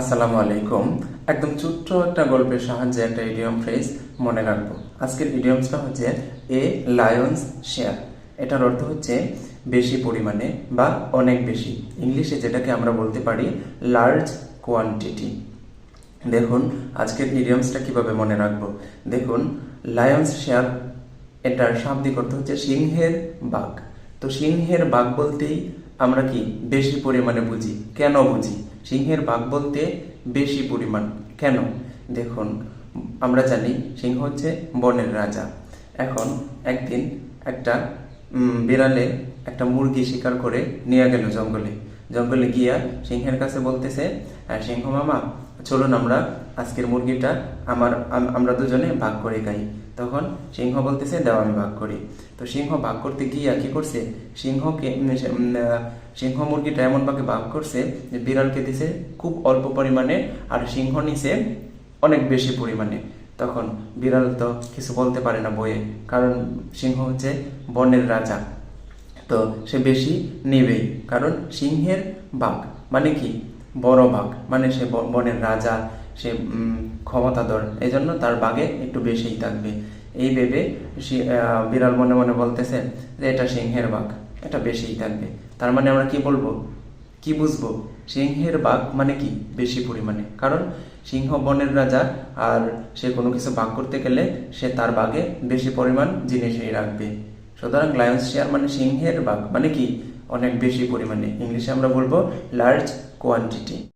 আসসালামু আলাইকুম। একদম ছোট্ট একটা গল্পের সাহায্যে একটা ইডিয়ম ফ্রেজ মনে রাখব। আজকের ইডিয়মসটা হচ্ছে এ লায়ন্স শেয়ার এটার অর্থ হচ্ছে বেশি পরিমাণে বা অনেক বেশি। ইংলিশে যেটাকে আমরা বলতে পারি লার্জ কোয়ান্টিটি দেখুন, আজকের ইডিয়মসটা কীভাবে মনে রাখব? দেখুন লায়ন্স শেয়ার এটার শাব্দিক অর্থ হচ্ছে সিংহের বাঘ। তো সিংহের বাঘ বলতেই আমরা কি বেশি পরিমাণে বুঝি? কেন বুঝি? সিংহের বাঘ বলতে বেশি পরিমাণ। কেন? দেখুন, আমরা জানি সিংহ হচ্ছে বনের রাজা। এখন একদিন একটা বিড়ালে একটা মুরগি শিকার করে নিয়ে গেল জঙ্গলে। জঙ্গলে গিয়া সিংহের কাছে বলতেছে সিংহ মামা, চলুন আমরা আজকের মুরগিটা আমার আমরা দুজনে ভাগ করে খাই। তখন সিংহ বলতেছে, দাও, আমি ভাগ করি। তো সিংহ ভাগ করতে গিয়া কি করছে? সিংহকে সিংহ মুরগিটা এমন ভাবে ভাগ করছে যে বিড়ালকে দিছে খুব অল্প পরিমাণে আর সিংহ নিছে অনেক বেশি পরিমাণে। তখন বিড়াল তো কিছু বলতে পারে না বইয়ে, কারণ সিংহ হচ্ছে বনের রাজা। তো সে বেশি নেবেই। কারণ সিংহের বাঘ মানে কি? বড় বাঘ মানে সে বনের রাজা, সে ক্ষমতাধর। এই জন্য তার বাঘে একটু বেশিই থাকবে। এই ভেবে বিড়াল মনে মনে বলতেছে যে এটা সিংহের বাঘ, এটা বেশিই থাকবে। তার মানে আমরা কি বলব? কি বুঝব? সিংহের বাঘ মানে কি? বেশি পরিমাণে। কারণ সিংহ বনের রাজা আর সে কোনো কিছু বাঘ করতে গেলে সে তার বাঘে বেশি পরিমাণ জিনিসই রাখবে। সুতরাং লায়ন্স শেয়ার মানে সিংহের বাঘ মানে কি? অনেক বেশি পরিমাণে। ইংলিশে আমরা বলব লার্জ কোয়ান্টিটি